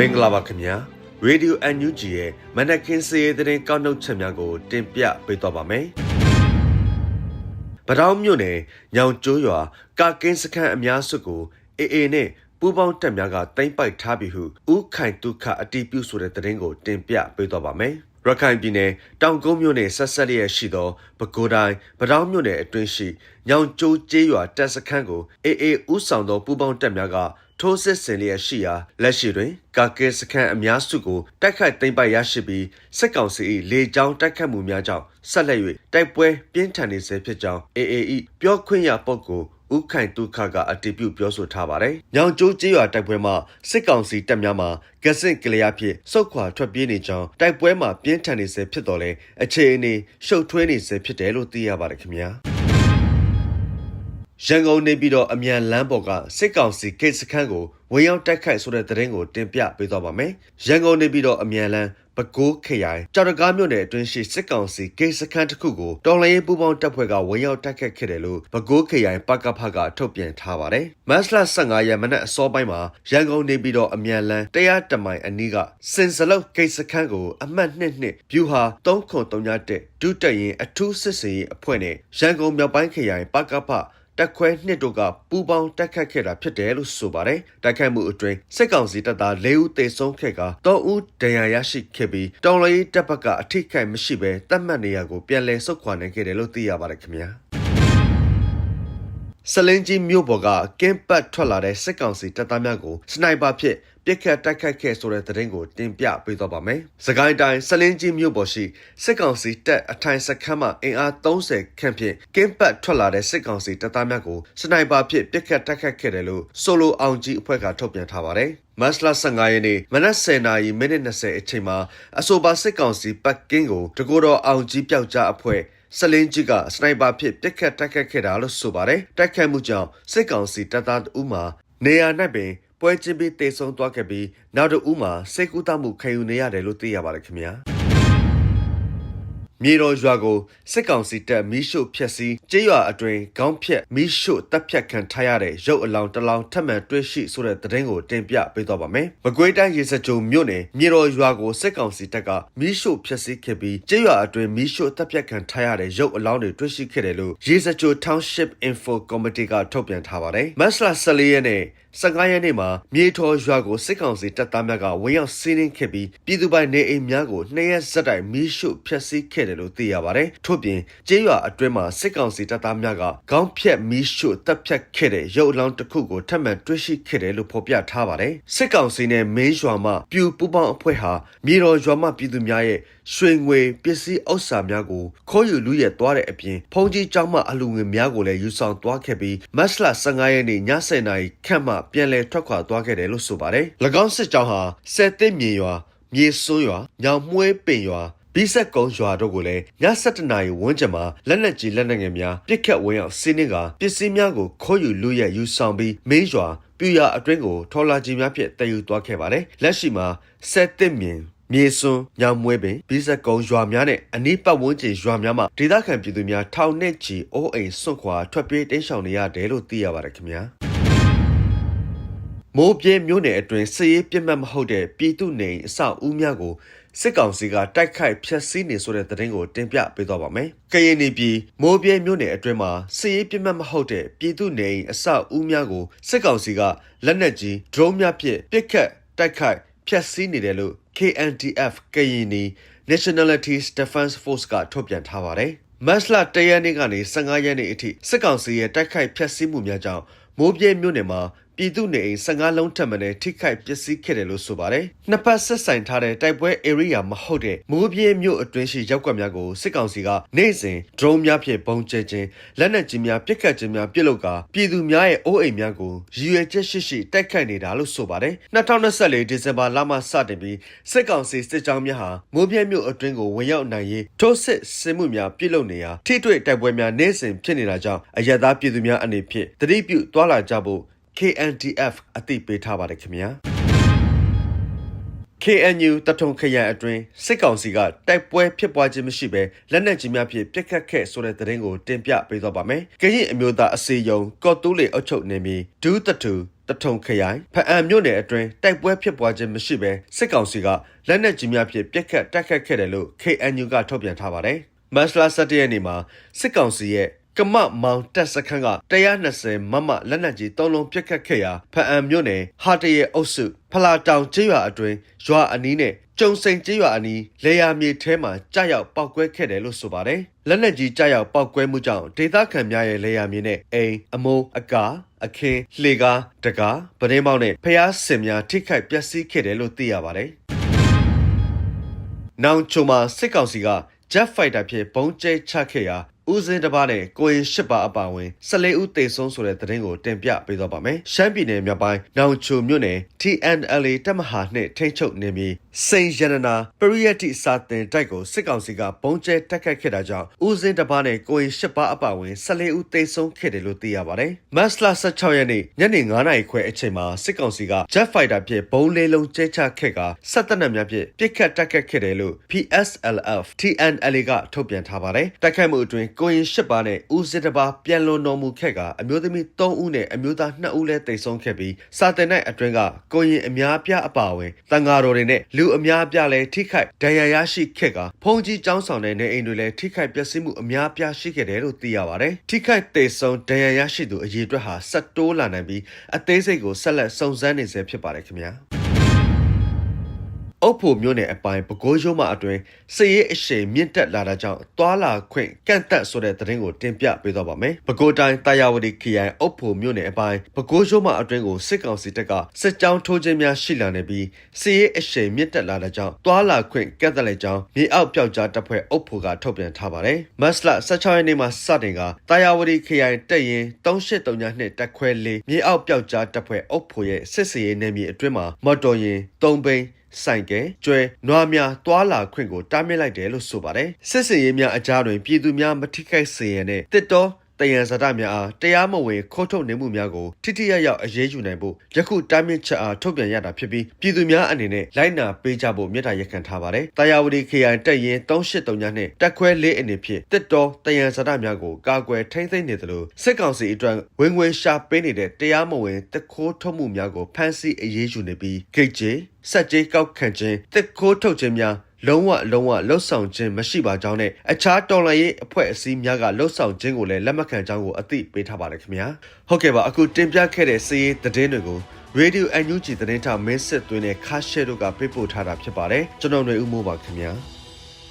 မင်္ဂလာပါခင်ဗျာရေဒီယို NUG ရဲ့မနက်ခင်းစီးရီးသတင်းကောက်နှုတ်ချက်များကို တင်ပြပေးသွားပါမယ်ပတောင်းမြို့နယ်ညောင်ကျိုးရွာကာကင်းစခန်းအများစုကိုအေအေနဲ့ပူပေါင်းတက်များကတင်ပိုက်ထားပြီဟုဥခိုင်ဒုက္ခအတီးပြုဆိုတဲ့သတင်းကို တင်ပြပေးသွားပါမယ် ရခိုင်ပြည်နယ်တောင်ကုန်းမြို့နယ်ဆက်ဆက်လျက်ရှိသောပဲခူးတိုင်းပတောင်းမြို့နယ်အတွင်းရှိညောင်ကျိုးကျေးရွာတပ်စခန်းကိုအေအေဥဆောင်သောပူပေါင်းတက်များကထိုးစစ်ဆင်လျက်ရှိရာလက်ရှိတွင်ကာကဲစခန်းအများစုကိုတိုက်ခိုက်သိမ်းပိုက်ရရှိပြီးစစ်ကောင်စီ၏လေကြောင်းတိုက်ခတ်မှုများကြောင့်ဆက်လက်၍တိုက်ပွဲပြင်းထန်နေဆဲဖြစ်ကြောင်း AAE ပြောခွင့်ရပုဂ္ဂိုလ် ဥခိုင်တုခကအတည်ပြုပြောဆိုထားပါတယ်။ညောင်ကျိုးကျေးရွာတိုက်ပွဲမှာစစ်ကောင်စီတပ်များမှကစင့်ကလျာဖြင့်စုတ်ခွာထွက်ပြေးနေကြောင်းတိုက်ပွဲမှာပြင်းထန်နေဆဲဖြစ်တော်လဲအခြေအနေရှုပ်ထွေးနေဆဲဖြစ်တယ်လို့သိရပါတယ်ခင်ဗျာ။ရန်ကုန်နေပြီးတော့အမြန်လမ်းပေါ်ကစစ်ကောင်စီဂိတ်စခန်းကိုဝင်ရောက်တိုက်ခိုက်ဆိုတဲ့သတင်းကိုတင်ပြပေးသွားပါမယ်။ရန်ကုန်နေပြီးတော့အမြန်လမ်း ပဲခူးခရိုင်ကြောက်တကားမြို့နယ်အတွင်းရှိစစ်ကောင်စီဂိတ်စခန်းတစ်ခုကိုတော်လှန်ရေးပူးပေါင်းတပ်ဖွဲ့ကဝင်ရောက်တိုက်ခတ်ခဲ့တယ်လို့ပဲခူးခရိုင်ပကဖကထုတ်ပြန်ထားပါတယ်။မတ်လ15ရက်မနက်အစောပိုင်းမှာရန်ကုန်နေပြီးတော့အမြန်လမ်းတရားတမိုင်အနီးကစင်စလုတ်ဂိတ်စခန်းကိုအမှတ်2နှစ်ဗျူဟာ303ဒုတက်ရင်အထူးစစ်စင်ရေးအဖွဲ့နဲ့ရန်ကုန်မြောက်ပိုင်းခရိုင်ပကဖ တက်ခွဲနှစ်တို့ကပူပေါင်းတက်ခတ်ခဲ့တာဖြစ်တယ်လို့ဆိုပါတယ်။တိုက်ခိုက်မှုအတွင်းစစ်ကောင်စီတပ်သား၄ဦးသေဆုံးခဲ့က၃ဦးဒဏ်ရာရရှိခဲ့ပြီးတောင်လရီတပ်ဘက်ကအထိခိုက်မရှိဘဲတတ်မှတ်နေရကိုပြန်လည်ဆုတ်ခွာနိုင်ခဲ့တယ်လို့သိရပါတယ်ခင်ဗျာ။ ဆလင်းကြီးမြို့ပေါ်ကကင်းပတ်ထွက်လာတဲ့စစ်ကောင်စီတပ်သားများကိုစနိုက်ပါဖြင့်ပြစ်ခတ်တိုက်ခိုက်ခဲ့ဆိုတဲ့သတင်းကိုတင်ပြပေးသွားပါမယ်။စကိုင်းတိုင်းဆလင်းကြီးမြို့ပေါ်ရှိစစ်ကောင်စီတပ်အထိုင်စခန်းမှအင်အား30ခန့်ဖြင့်ကင်းပတ်ထွက်လာတဲ့စစ်ကောင်စီတပ်သားများကိုစနိုက်ပါဖြင့်ပြစ်ခတ်တိုက်ခိုက်ခဲ့တယ်လို့ဆိုလိုအောင်ကြီးအဖွဲ့ကထုတ်ပြန်ထားပါတယ်။မတ်လ15ရက်နေ့မနက်10:00နာရီမိနစ်20အချိန်မှာအဆိုပါစစ်ကောင်စီပတ်ကင်းကိုတကူတော်အောင်ကြီးပျောက်ကြားအဖွဲ့ ဆလင်းကြီးကစနိုက်ပါဖြစ်ပြက်ခတ်တိုက်ခတ်ခဲ့တာလို့ဆိုပါတယ်တိုက်ခတ်မှုကြောင့်စစ်ကောင်စီတပ်သားတဦးမှာနေရာ၌ပင်ပွဲချင်းပြီးတေဆုံသွားခဲ့ပြီးနောက်တစ်ဦးမှာစိတ်ကူးတမှုခံယူနေရတယ်လို့သိရပါတယ်ခင်ဗျာ မြေတော်ရွာကိုစစ်ကောင်စီတပ်မီးရှို့ဖျက်ဆီးကျေးရွာအတွင်းခေါင်းဖြက်မီးရှို့တပ်ဖြတ်ခံထားရတဲ့ရုပ်အလောင်းတစ်လောင်းထပ်မံတွေ့ရှိဆိုတဲ့သတင်းကိုတင်ပြပေးသွားပါမယ်။မကွေးတိုင်းရေစကြုံမြို့နယ်မြေတော်ရွာကိုစစ်ကောင်စီတပ်ကမီးရှို့ဖျက်ဆီးခဲ့ပြီးကျေးရွာအတွင်းမီးရှို့တပ်ဖြတ်ခံထားရတဲ့ရုပ်အလောင်းတွေတွေ့ရှိခဲ့တယ်လို့ရေစကြုံ Township Info Committee ကထုတ်ပြန်ထားပါတယ်။မတ်လ14ရက်နေ့15ရက်နေ့မှာမြေထော်ရွာကိုစစ်ကောင်စီတပ်သားများကဝင်ရောက်စီးနင်းခဲ့ပြီးပြည်သူပိုင်နေအိမ်များကိုနှစ်ရက်ဆက်တိုက်မီးရှို့ဖျက်ဆီးခဲ့တယ်လို့သိရပါတယ်။ထို့ပြင်ကျေးရွာအတွင်းမှာစစ်ကောင်စီတပ်သားများကခေါင်းဖြတ်မီးရှို့တပ်ဖြတ်ခဲ့တဲ့ရုပ်အလောင်းတစ်ခုကိုထပ်မံတွေ့ရှိခဲ့တယ်လို့ဖော်ပြထားပါတယ်။စစ်ကောင်စီနဲ့မင်းရွာမှပြူပူပေါင်းအဖွဲ့ဟာမြေတော်ရွာမှပြည်သူများရဲ့ရွှေငွေပစ္စည်းဥစ္စာများကိုခိုးယူလူရဲသွားတဲ့အပြင်ဖုန်ကြီးကျောင်းမှအလူငွေများကိုလည်းယူဆောင်သွားခဲ့ပြီးမတ်လ15ရက်နေ့ည7:00နာရီခန့်မှပြန်လည်ထွက်ခွာသွားခဲ့တယ်လို့ဆိုပါတယ်။၎င်းစစ်ကြောင်းဟာစက်တစ်မြေရွာမြေစွန်းရွာညောင်မှွဲပင်ရွာ ဘီဆက်ကုန်းရွာတို့ကိုလည်းည7:00နာရီဝန်းကျင်မှာလက်နက်ကြီးလက်နက်ငယ်များပစ်ခတ်ဝင်ရောက်စီးနင်းကပစ္စည်းများကိုခိုးယူလူရဲယူဆောင်ပြီးမင်းရွာပြူရအတွင်းကိုထော်လာကြီးများဖြင့်တည်ယူသွားခဲ့ပါတယ်။လက်ရှိမှာစက်တစ်မြင်မြေစွန်းညောင်မွဲပင်ဘီဇက်ကုံရွာများနဲ့အနီးပတ်ဝန်းကျင်ရွာများမှာဒေသခံပြည်သူများထောင်နဲ့ချီအိုးအိမ်စွန့်ခွာထွက်ပြေးတိမ်းရှောင်နေရတယ်လို့သိရပါတယ်ခင်ဗျာမိုးပြင်းမြို့နယ်အတွင်းစစ်ရေးပြစ်မှတ်မဟုတ်တဲ့ပြည်သူနေအဆောက်အဦများကို စစ်ကောင်စီကတိုက်ခိုက်ဖျက်ဆီးနေဆိုတဲ့သတင်းကိုတင်ပြပေးသွားပါမယ်။ကရင်နေပြည်မိုးပြင်းမြို့နယ်အတွင်းမှာစစ်ရေးပြစ်မှတ်မဟုတ်တဲ့ပြည်သူနေအဆောက်အဦများကိုစစ်ကောင်စီကလက်နက်ကြီးဒရုန်းများဖြင့်ပစ်ခတ်တိုက်ခိုက်ဖျက်ဆီးနေတယ်လို့ KNDF ကရင်နီ Nationalities Defense Force ကထုတ်ပြန်ထားပါတယ်။မတ်လ၁ရက်နေ့ကနေ15ရက်နေ့အထိစစ်ကောင်စီရဲ့တိုက်ခိုက်ဖျက်ဆီးမှုများကြောင့် မိုးပြဲမြို့နယ်မှာပြည်သူနေအိမ်15လုံးထပ်မံထိခိုက်ပျက်စီးခဲ့တယ်လို့ဆိုပါတယ်။နှစ်ပတ်ဆက်ဆိုင်ထားတဲ့တိုက်ပွဲ area မဟုတ်တဲ့မိုးပြင်းမြို့အတွင်းရှိရောက်ကွက်များကိုစစ်ကောင်စီကနေ့စဉ် drone များဖြင့်ပုံကျဲခြင်းလက်နက်ကြီးများပစ်ခတ်ခြင်းများပြုလုပ်ကာပြည်သူများရဲ့အိုးအိမ်များကိုရည်ရွယ်ချက်ရှိရှိတိုက်ခိုက်နေတာလို့ဆိုပါတယ်။2024ဒီဇင်ဘာလမှစတင်ပြီးစစ်ကောင်စီစစ်ကြောင်းများဟာမိုးပြင်းမြို့အတွင်းကိုဝင်ရောက်နိုင်ရေးထိုးစစ်ဆင်မှုများပြုလုပ်နေရာထိတွေ့တိုက်ပွဲများနေ့စဉ်ဖြစ်နေတာကြောင့်အရသာပြည်သူများအနေဖြင့်တတိပြုတွာလာကြဖို့ KNDF အသိပေးထားပါတယ်ခင်ဗျာ KNU တထုံခရိုင်အတွင်းစစ်ကောင်စီကတိုက်ပွဲဖြစ်ပွားခြင်းမရှိဘဲလက်နက်ကြီးများဖြင့်ပစ်ခတ်ခဲ့ဆိုတဲ့သတင်းကိုတင်ပြပေးသွားပါမယ်။ကရင်အမျိုးသားအစည်းအရုံးကော့တူးလေအုပ်ချုပ်နေမီဒူးတတူတထုံခရိုင်ဖအံမြို့နယ်အတွင်းတိုက်ပွဲဖြစ်ပွားခြင်းမရှိဘဲစစ်ကောင်စီကလက်နက်ကြီးများဖြင့်ပြက်ခတ်တိုက်ခတ်ခဲ့တယ်လို့ KNU ကထုတ်ပြန်ထားပါတယ်။မတ်လ17ရက်နေ့မှာစစ်ကောင်စီရဲ့ ကမမောင်တက်စခန်းက120မမလက်နက်ကြီး၃လုံးပြက်ခတ်ခဲ့ရာဖအံမြို့နယ်ဟာတရဲအုပ်စုဖလာတောင်ကျေးရွာအတွင်းရွာအနီးနဲ့ကျုံစိန်ကျေးရွာအနီးလေယာမြေထဲမှာကြားရောက်ပောက်ကွဲခဲ့တယ်လို့ဆိုပါတယ်။လက်နက်ကြီးကြားရောက်ပောက်ကွဲမှုကြောင့်ဒေသခံများရဲ့လေယာမြေနဲ့အိမ်အမိုးအကာအခင်းလှေကားတကားပဒင်းပေါင်းနဲ့ဖျားစင်များထိခိုက်ပျက်စီးခဲ့တယ်လို့သိရပါတယ်။နောင်ချုံမှာစစ်ကောင်စီက Jet Fighter ဖြင့်ပုံကျဲချခဲ့ရာ ဦးစင်းတစ်ပါးနဲ့ကိုရင်ရှစ်ပါအပါဝင်14ဦးသေဆုံးဆိုတဲ့သတင်းကိုတင်ပြပေးသွားပါမယ်။ရှမ်းပြည်နယ်မြောက်ပိုင်းနောင်ချိုမြို့နယ် TNLA တပ်မဟာနှင့်ထိန်းချုပ်နေပြီး စိန်ရနနာပရိယတ်တိစာတင်တိုက်ကိုစစ်ကောင်စီကပုံကျဲတက်ခတ်ခဲ့တာကြောင့်ဦးစင်းတစ်ပါးနဲ့ကိုရင်ရှစ်ပါအပါဝင်14ဦးသေဆုံးခဲ့တယ်လို့သိရပါတယ်။မတ်လ16ရက်နေ့ညနေ9:00နာရီခွဲအချိန်မှာစစ်ကောင်စီက Jet Fighter ဖြင့်ဘုံလေးလုံးကျဲချခဲ့ကစစ်တပ်နက်များဖြင့်ပစ်ခတ်တက်ခတ်ခဲ့တယ်လို့ PSLF TNLA ကထုတ်ပြန်ထားပါတယ်။တိုက်ခိုက်မှုအတွင်းကိုရင်ရှစ်ပါးနဲ့ဦးစစ်တစ်ပါးပြန်လွန်တော်မူခဲ့ကအမျိုးသမီး3ဦးနဲ့အမျိုးသား2ဦးလည်းတိတ်ဆုံးခဲ့ပြီးစာတင်တဲ့အတွင်းကကိုရင်အများပြအပါအဝင်တန်ဃာတော်တွေနဲ့လူအများပြလည်းထိခိုက်ဒဏ်ရာရရှိခဲ့ကဖုန်ကြီးကျောင်းဆောင်တဲ့နေအိမ်တွေလည်းထိခိုက်ပျက်စီးမှုအများပြရှိခဲ့တယ်လို့သိရပါတယ်။ထိခိုက်တိတ်ဆုံးဒဏ်ရာရရှိသူအရေအတွက်ဟာဆက်တိုးလာနိုင်ပြီးအသေးစိတ်ကိုဆက်လက်စုံစမ်းနေဆဲဖြစ်ပါတယ်ခင်ဗျာ။ အုပ်ဖို့မျိုးနယ်အပိုင်းပဲခူးရုံးမှအတွင်စည်ရေးအရှိန်မြင့်တက်လာတာကြောင့်သွာလာခွင့်ကန့်သက်ဆိုတဲ့သတင်းကိုတင်ပြပေးတော့ပါမယ်။ပဲခူးတိုင်းတာယာဝတီခရိုင်အုပ်ဖို့မျိုးနယ်အပိုင်းပဲခူးရုံးမှအတွင်ကိုစစ်ကောင်စီတပ်ကစစ်ကြောင်းထိုးခြင်းများရှိလာနေပြီးစည်ရေးအရှိန်မြင့်တက်လာတဲ့ကြောင့်သွာလာခွင့်ကန့်သက်လိုက်ကြောင်းမြေအောက်ပျောက်ကြားတပ်ဖွဲ့အုပ်ဖို့ကထုတ်ပြန်ထားပါတယ်။မတ်လ16ရက်နေ့မှာစတင်ကတာယာဝတီခရိုင်တပ်ရင်း3832နှစ်တက်ခွဲလေးမြေအောက်ပျောက်ကြားတပ်ဖွဲ့အုပ်ဖို့ရဲ့စစ်စည်ရေးနယ်မြေအတွင်းမှာမော်တော်ယာဉ်3ဘိန်း ဆိုင်ကဲကျွဲနွားများတွာလာခွင့်ကိုတားမြစ်လိုက်တယ်လို့ဆိုပါတယ်စစ်စင်ရေးများအကြားတွင်ပြည်သူများမထိခိုက်စေရန်နဲ့တစ်တော် တယံဇာတများအားတရားမဝင်ခိုးထုတ်နေမှုများကိုထိထိရရောက်အရေးယူနိုင်ဖို့ယခုတားမြစ်ချက်အားထုတ်ပြန်ရတာဖြစ်ပြီးပြည်သူများအနေနဲ့လိုက်နာပေးကြဖို့မြစ်တာရက်ခံထားပါတယ်။တာယာဝတီခရိုင်တပ်ရင်း383ညနဲ့တက်ခွဲလေးအနေဖြင့်တစ်တော်တယံဇာတများကိုကာကွယ်ထိန်းသိမ်းနေသလိုစစ်ကောင်စီအတွက်ဝင်ငွေရှာပေးနေတဲ့တရားမဝင်တခိုးထုတ်မှုများကိုဖမ်းဆီးအရေးယူနေပြီးဂိတ်ကြီးစက်ကြီးကောက်ခံခြင်းတစ်ခိုးထုတ်ခြင်းများ လုံးဝလုံးဝလှုပ်ဆောင်ခြင်းမရှိပါကြောင်းနဲ့အခြားတော်လှန်ရေးအဖွဲ့အစည်းများကလှုပ်ဆောင်ခြင်းကိုလည်းလက်မခံကြောင်းကိုအသိပေးထားပါတယ်ခင်ဗျာဟုတ်ကဲ့ပါအခုတင်ပြခဲ့တဲ့စီးရေးသတင်းတွေကို Radio NUG သတင်းထောက်မင်းစစ်သွင်းတဲ့ခါရှဲတို့ကပေးပို့ထားတာဖြစ်ပါတယ်ကျွန်တော်ຫນွေဦးမိုးပါခင်ဗျာ